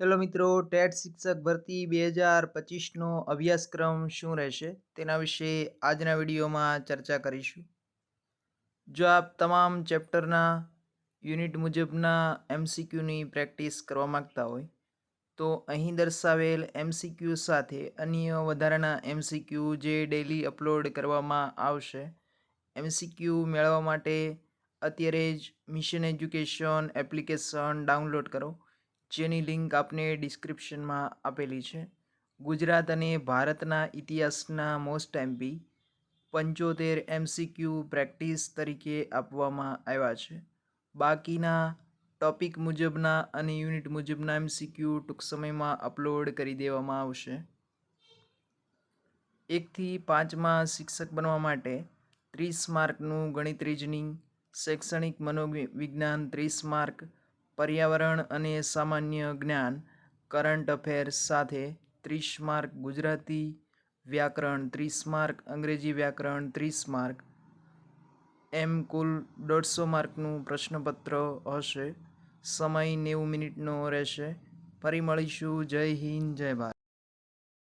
Hello મિત્રો, TET શિક્ષક ભરતી બે હજાર પચીસનો અભ્યાસક્રમ શું રહેશે? તેના વિશે આજના વિડીયોમાં ચર્ચા કરીશું. જો આપ તમામ ચેપ્ટરના, યુનિટ મુજબના એમસીક્યુની પ્રેક્ટિસ કરવા માગતા હોય, તો અહીં દર્શાવેલ એમસીક્યુ સાથે અન્ય વધારાના એમસીક્યુ જે ડેલી અપલોડ કરવામાં આવશે, એમસીક્યુ મેળવવા માટે અત્યારે જ મિશન એજ્યુકેશન એપ્લિકેશન ડાઉનલોડ કરો. જેની લિંક આપને ડિસ્ક્રિપ્શનમાં આપેલી છે. ગુજરાત અને ભારતના ઇતિહાસના મોસ્ટ એમપી પંચોતેર એમસીક્યુ પ્રેક્ટિસ તરીકે આપવામાં આવ્યા છે. બાકીના ટોપિક મુજબના અને યુનિટ મુજબના એમસીક્યુ ટૂંક સમયમાં અપલોડ કરી દેવામાં આવશે. એકથી પાંચમાં શિક્ષક બનવા માટે ત્રીસ માર્કનું ગણિત રીઝનિંગ, શૈક્ષણિક મનોવિજ્ઞાન ત્રીસ માર્ક પર્યાવરણ અને સામાન્ય જ્ઞાન, કરંટ અફેર્સ સાથે ત્રીસ માર્ક ગુજરાતી વ્યાકરણ, ત્રીસ માર્ક અંગ્રેજી વ્યાકરણ, ત્રીસ માર્ક એમ કુલ દોઢસો માર્કનું પ્રશ્નપત્ર હશે. સમય નેવું મિનિટનો રહેશે. ફરી મળીશું. જય હિન્દ, જય ભારત.